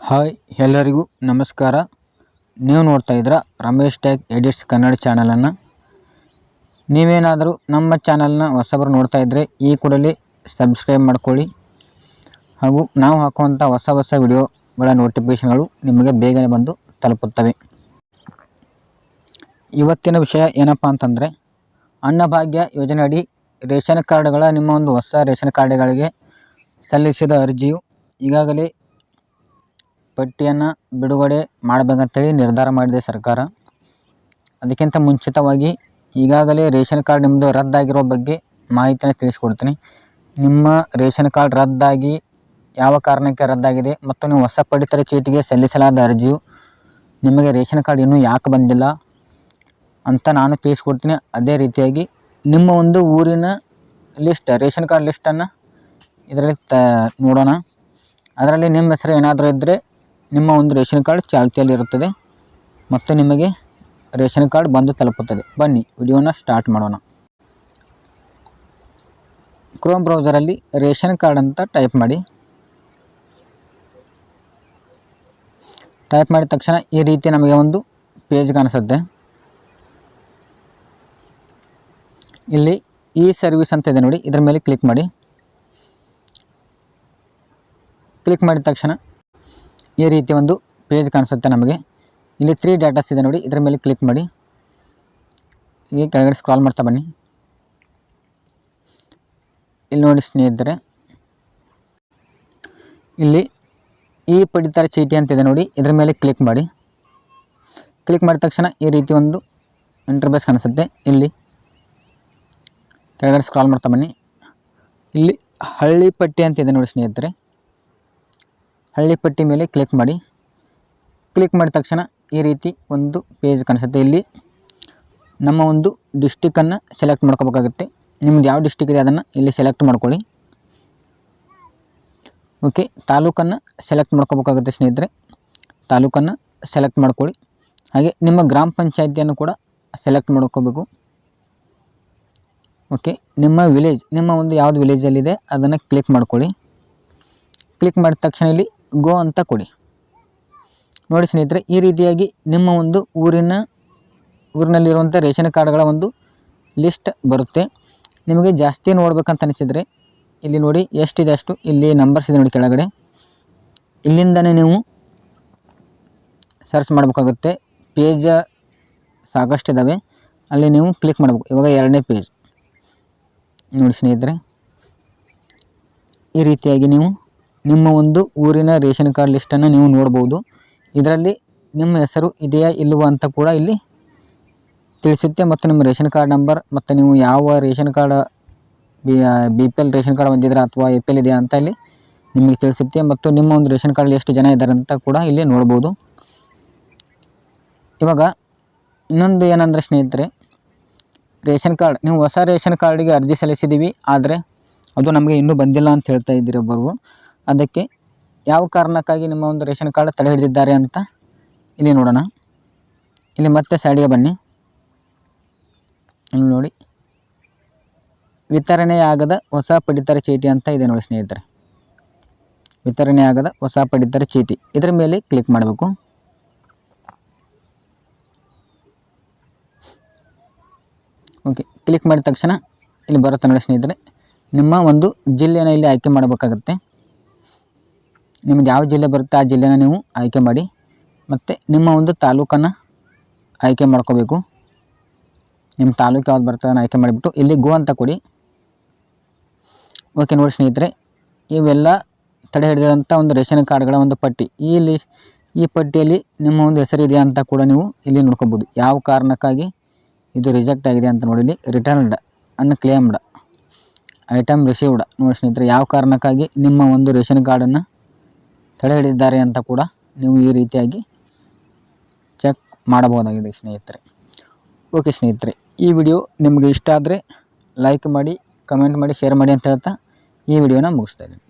Hi, ಎಲ್ಲರಿಗೂ ನಮಸ್ಕಾರ. ನೀವು ನೋಡ್ತಾ ಇದ್ದೀರ ರಮೇಶ್ ಟ್ಯಾಗ್ ಎಡಿಟ್ಸ್ ಕನ್ನಡ ಚಾನಲನ್ನು ನೀವೇನಾದರೂ ನಮ್ಮ ಚಾನಲ್ನ ಹೊಸಬರು ನೋಡ್ತಾ ಇದ್ದರೆ ಈ ಕೂಡಲೇ ಸಬ್ಸ್ಕ್ರೈಬ್ ಮಾಡ್ಕೊಳ್ಳಿ. ಹಾಗೂ ನಾವು ಹಾಕುವಂಥ ಹೊಸ ಹೊಸ ವಿಡಿಯೋಗಳ ನೋಟಿಫಿಕೇಷನ್ಗಳು ನಿಮಗೆ ಬೇಗನೆ ಬಂದು ತಲುಪುತ್ತವೆ. ಇವತ್ತಿನ ವಿಷಯ ಏನಪ್ಪ ಅಂತಂದರೆ, ಅನ್ನಭಾಗ್ಯ ಯೋಜನೆ ಅಡಿ ರೇಷನ್ ಕಾರ್ಡ್ಗಳ, ನಿಮ್ಮ ಒಂದು ಹೊಸ ರೇಷನ್ ಕಾರ್ಡ್ಗಳಿಗೆ ಸಲ್ಲಿಸಿದ ಅರ್ಜಿಯು ಈಗಾಗಲೇ ಪಟ್ಟಿಯನ್ನು ಬಿಡುಗಡೆ ಮಾಡಬೇಕಂತೇಳಿ ನಿರ್ಧಾರ ಮಾಡಿದೆ ಸರ್ಕಾರ. ಅದಕ್ಕಿಂತ ಮುಂಚಿತವಾಗಿ ಈಗಾಗಲೇ ರೇಷನ್ ಕಾರ್ಡ್ ನಿಮ್ಮದು ರದ್ದಾಗಿರೋ ಬಗ್ಗೆ ಮಾಹಿತಿಯನ್ನು ತಿಳಿಸ್ಕೊಡ್ತೀನಿ. ನಿಮ್ಮ ರೇಷನ್ ಕಾರ್ಡ್ ರದ್ದಾಗಿ ಯಾವ ಕಾರಣಕ್ಕೆ ರದ್ದಾಗಿದೆ ಮತ್ತು ನೀವು ಹೊಸ ಪಡಿತರ ಚೀಟಿಗೆ ಸಲ್ಲಿಸಲಾದ ಅರ್ಜಿಯು ನಿಮಗೆ ರೇಷನ್ ಕಾರ್ಡ್ ಇನ್ನೂ ಯಾಕೆ ಬಂದಿಲ್ಲ ಅಂತ ನಾನು ತಿಳಿಸ್ಕೊಡ್ತೀನಿ. ಅದೇ ರೀತಿಯಾಗಿ ನಿಮ್ಮ ಒಂದು ಊರಿನ ಲಿಸ್ಟ್, ರೇಷನ್ ಕಾರ್ಡ್ ಲಿಸ್ಟನ್ನು ಇದರಲ್ಲಿ ತ, ನೋಡೋಣ. ಅದರಲ್ಲಿ ನಿಮ್ಮ ಹೆಸರು ಏನಾದರೂ ಇದ್ದರೆ ನಿಮ್ಮ ಒಂದು ರೇಷನ್ ಕಾರ್ಡ್ ಚಾಲ್ತಿಯಲ್ಲಿರುತ್ತದೆ ಮತ್ತು ನಿಮಗೆ ರೇಷನ್ ಕಾರ್ಡ್ ಬಂದು ತಲುಪುತ್ತದೆ. ಬನ್ನಿ, ವಿಡಿಯೋನ ಸ್ಟಾರ್ಟ್ ಮಾಡೋಣ. ಕ್ರೋಮ್ ಬ್ರೌಸರಲ್ಲಿ ರೇಷನ್ ಕಾರ್ಡ್ ಅಂತ ಟೈಪ್ ಮಾಡಿ. ಟೈಪ್ ಮಾಡಿದ ತಕ್ಷಣ ಈ ರೀತಿ ನಮಗೆ ಒಂದು ಪೇಜ್ ಕಾಣಿಸುತ್ತೆ. ಇಲ್ಲಿ ಈ ಸರ್ವಿಸ್ ಅಂತ ಇದೆ ನೋಡಿ, ಇದರ ಮೇಲೆ ಕ್ಲಿಕ್ ಮಾಡಿ. ಕ್ಲಿಕ್ ಮಾಡಿದ ತಕ್ಷಣ ಈ ರೀತಿ ಒಂದು ಪೇಜ್ ಕಾಣಿಸುತ್ತೆ ನಮಗೆ. ಇಲ್ಲಿ ತ್ರೀ ಡಾಟಾಸ್ ಇದೆ ನೋಡಿ, ಇದರ ಮೇಲೆ ಕ್ಲಿಕ್ ಮಾಡಿ. ಈಗ ಕೆಳಗಡೆ ಸ್ಕ್ರಾಲ್ ಮಾಡ್ತಾ ಬನ್ನಿ. ಇಲ್ಲಿ ನೋಡಿ ಸ್ನೇಹಿತರೆ, ಇಲ್ಲಿ ಈ ಪಡಿತರ ಚೀಟಿ ಅಂತಿದೆ ನೋಡಿ, ಇದರ ಮೇಲೆ ಕ್ಲಿಕ್ ಮಾಡಿ. ಕ್ಲಿಕ್ ಮಾಡಿದ ತಕ್ಷಣ ಈ ರೀತಿ ಒಂದು ಇಂಟರ್ಬೇಸ್ ಕಾಣಿಸುತ್ತೆ. ಇಲ್ಲಿ ಕೆಳಗಡೆ ಸ್ಕ್ರಾಲ್ ಮಾಡ್ತಾ ಬನ್ನಿ. ಇಲ್ಲಿ ಹಳ್ಳಿ ಪಟ್ಟಿ ಅಂತಿದೆ ನೋಡಿ ಸ್ನೇಹಿತರೆ. ಹಳ್ಳಿ ಪಟ್ಟಿ ಮೇಲೆ ಕ್ಲಿಕ್ ಮಾಡಿ. ಕ್ಲಿಕ್ ಮಾಡಿದ ತಕ್ಷಣ ಈ ರೀತಿ ಒಂದು ಪೇಜ್ ಕಾಣಿಸುತ್ತೆ. ಇಲ್ಲಿ ನಮ್ಮ ಒಂದು ಡಿಸ್ಟಿಕನ್ನು ಸೆಲೆಕ್ಟ್ ಮಾಡ್ಕೋಬೇಕಾಗುತ್ತೆ. ನಿಮ್ದು ಯಾವ ಡಿಸ್ಟಿಕ್ ಇದೆ ಅದನ್ನು ಇಲ್ಲಿ ಸೆಲೆಕ್ಟ್ ಮಾಡ್ಕೊಳ್ಳಿ. ಓಕೆ ತಾಲೂಕನ್ನು ಸೆಲೆಕ್ಟ್ ಮಾಡ್ಕೋಬೇಕಾಗುತ್ತೆ ಸ್ನೇಹಿತರೆ. ತಾಲೂಕನ್ನು ಸೆಲೆಕ್ಟ್ ಮಾಡ್ಕೊಳ್ಳಿ. ಹಾಗೆ ನಿಮ್ಮ ಗ್ರಾಮ ಪಂಚಾಯತಿಯನ್ನು ಕೂಡ ಸೆಲೆಕ್ಟ್ ಮಾಡ್ಕೋಬೇಕು. ಓಕೆ ನಿಮ್ಮ ವಿಲೇಜ್ ನಿಮ್ಮ ಒಂದು ಯಾವುದು ವಿಲೇಜಲ್ಲಿದೆ ಅದನ್ನು ಕ್ಲಿಕ್ ಮಾಡ್ಕೊಳ್ಳಿ. ಕ್ಲಿಕ್ ಮಾಡಿದ ತಕ್ಷಣ ಇಲ್ಲಿ ಗೋ ಅಂತ ಕೊಡಿ. ನೋಡಿ ಸ್ನೇಹಿತರೆ, ಈ ರೀತಿಯಾಗಿ ನಿಮ್ಮ ಒಂದು ಊರಿನ, ಊರಿನಲ್ಲಿರುವಂಥ ರೇಷನ್ ಕಾರ್ಡ್ಗಳ ಒಂದು ಲಿಸ್ಟ್ ಬರುತ್ತೆ. ನಿಮಗೆ ಜಾಸ್ತಿ ನೋಡಬೇಕಂತ ಅನಿಸಿದರೆ, ಇಲ್ಲಿ ನೋಡಿ ಎಷ್ಟಿದೆ ಅಷ್ಟು, ಇಲ್ಲಿ ನಂಬರ್ಸ್ ಇದೆ ನೋಡಿ ಕೆಳಗಡೆ. ಇಲ್ಲಿಂದನೇ ನೀವು ಸರ್ಚ್ ಮಾಡಬೇಕಾಗುತ್ತೆ. ಪೇಜ ಸಾಕಷ್ಟು ಇದ್ದಾವೆ ಅಲ್ಲಿ ನೀವು ಕ್ಲಿಕ್ ಮಾಡಬೇಕು. ಇವಾಗ ಎರಡನೇ ಪೇಜ್. ನೋಡಿ ಸ್ನೇಹಿತರೆ, ಈ ರೀತಿಯಾಗಿ ನೀವು ನಿಮ್ಮ ಒಂದು ಊರಿನ ರೇಷನ್ ಕಾರ್ಡ್ ಲಿಸ್ಟನ್ನು ನೀವು ನೋಡ್ಬೋದು. ಇದರಲ್ಲಿ ನಿಮ್ಮ ಹೆಸರು ಇದೆಯಾ, ಇಲ್ಲವೋ ಅಂತ ಕೂಡ ಇಲ್ಲಿ ತಿಳಿಸುತ್ತೆ. ಮತ್ತು ನಿಮ್ಮ ರೇಷನ್ ಕಾರ್ಡ್ ನಂಬರ್ ಮತ್ತು ನೀವು ಯಾವ ration card, B P L ration card ಹೊಂದಿದ್ರೆ ಅಥವಾ ಎ ಪಿ ಎಲ್ ಇದೆಯಾ ಅಂತ ಇಲ್ಲಿ ನಿಮಗೆ ತಿಳಿಸುತ್ತೆ. ಮತ್ತು ನಿಮ್ಮ ಒಂದು ರೇಷನ್ ಕಾರ್ಡಲ್ಲಿ ಎಷ್ಟು ಜನ ಇದ್ದಾರೆ ಅಂತ ಕೂಡ ಇಲ್ಲಿ ನೋಡ್ಬೋದು. ಇವಾಗ ಇನ್ನೊಂದು ಏನಂದರೆ ಸ್ನೇಹಿತರೆ, ರೇಷನ್ ಕಾರ್ಡ್, ನೀವು ಹೊಸ ರೇಷನ್ ಕಾರ್ಡಿಗೆ ಅರ್ಜಿ ಸಲ್ಲಿಸಿದ್ದೀವಿ, ಆದರೆ ಅದು ನಮಗೆ ಇನ್ನೂ ಬಂದಿಲ್ಲ ಅಂತ ಹೇಳ್ತಾ ಇದ್ದೀರಿ ಒಬ್ಬರು. ಅದಕ್ಕೆ ಯಾವ ಕಾರಣಕ್ಕಾಗಿ ನಿಮ್ಮ ಒಂದು ರೇಷನ್ ಕಾರ್ಡ್ ತಡೆ ಹಿಡಿದಿದ್ದಾರೆ ಅಂತ ಇಲ್ಲಿ ನೋಡೋಣ. ಇಲ್ಲಿ ಮತ್ತೆ ಸೈಡಿಗೆ ಬನ್ನಿ. ಇಲ್ಲಿ ನೋಡಿ. ವಿತರಣೆಯಾಗದ ಹೊಸ ಪಡಿತರ ಚೀಟಿ ಅಂತ ಇದೆ ನೋಡಿ ಸ್ನೇಹಿತರೆ. ವಿತರಣೆಯಾಗದ ಹೊಸ ಪಡಿತರ ಚೀಟಿ. ಇದರ ಮೇಲೆ ಕ್ಲಿಕ್ ಮಾಡಬೇಕು. ಓಕೆ ಕ್ಲಿಕ್ ಮಾಡಿದ ತಕ್ಷಣ ಇಲ್ಲಿ ಬರುತ್ತೆ ನೋಡಿ ಸ್ನೇಹಿತರೆ. ನಿಮ್ಮ ಒಂದು ಜಿಲ್ಲೆಯನ್ನು ಇಲ್ಲಿ ಆಯ್ಕೆ ಮಾಡಬೇಕಾಗತ್ತೆ. ನಿಮ್ಗೆ ಯಾವ ಜಿಲ್ಲೆ ಬರುತ್ತೆ ಆ ಜಿಲ್ಲೆನ ನೀವು ಆಯ್ಕೆ ಮಾಡಿ ಮತ್ತು ನಿಮ್ಮ ಒಂದು ತಾಲೂಕನ್ನು ಆಯ್ಕೆ ಮಾಡ್ಕೋಬೇಕು. ನಿಮ್ಮ ತಾಲೂಕು ಯಾವ್ದು ಬರ್ತದೆ ಆಯ್ಕೆ ಮಾಡಿಬಿಟ್ಟು ಇಲ್ಲಿ ಗೋ ಅಂತ ಕೊಡಿ. ಓಕೆ ನೋಡಿ ಸ್ನೇಹಿತರೆ, ಇವೆಲ್ಲ ತಡೆ ಹಿಡಿದಂಥ ಒಂದು ರೇಷನ್ ಕಾರ್ಡ್ಗಳ ಒಂದು ಪಟ್ಟಿ. ಈ ಲಿ ಈ ಪಟ್ಟಿಯಲ್ಲಿ ನಿಮ್ಮ ಒಂದು ಹೆಸರಿದೆಯಾ ಅಂತ ಕೂಡ ನೀವು ಇಲ್ಲಿ ನೋಡ್ಕೋಬೋದು. ಯಾವ ಕಾರಣಕ್ಕಾಗಿ ಇದು ರಿಜೆಕ್ಟ್ ಆಗಿದೆ ಅಂತ ನೋಡಿ ಇಲ್ಲಿ ರಿಟರ್ನ್ಡ್ ಅನ್ಕ್ಲೇಮ್ಡ್ ಐಟಮ್ ರಿಸೀವ್ಡ್ ನೋಡಿ ಸ್ನೇಹಿತರೆ, ಯಾವ ಕಾರಣಕ್ಕಾಗಿ ನಿಮ್ಮ ಒಂದು ರೇಷನ್ ಕಾರ್ಡನ್ನು ತಡೆ ಹಿಡಿದಿದ್ದಾರೆ ಅಂತ ಕೂಡ ನೀವು ಈ ರೀತಿಯಾಗಿ ಚೆಕ್ ಮಾಡಬಹುದಾಗಿದೆ ಸ್ನೇಹಿತರೆ. ಓಕೆ ಸ್ನೇಹಿತರೆ, ಈ ವಿಡಿಯೋ ನಿಮಗೆ ಇಷ್ಟ ಆದರೆ ಲೈಕ್ ಮಾಡಿ ಕಮೆಂಟ್ ಮಾಡಿ ಶೇರ್ ಮಾಡಿ ಅಂತ ಹೇಳ್ತಾ ಈ ವಿಡಿಯೋನ ಮುಗಿಸ್ತಾ ಇದ್ದೀನಿ.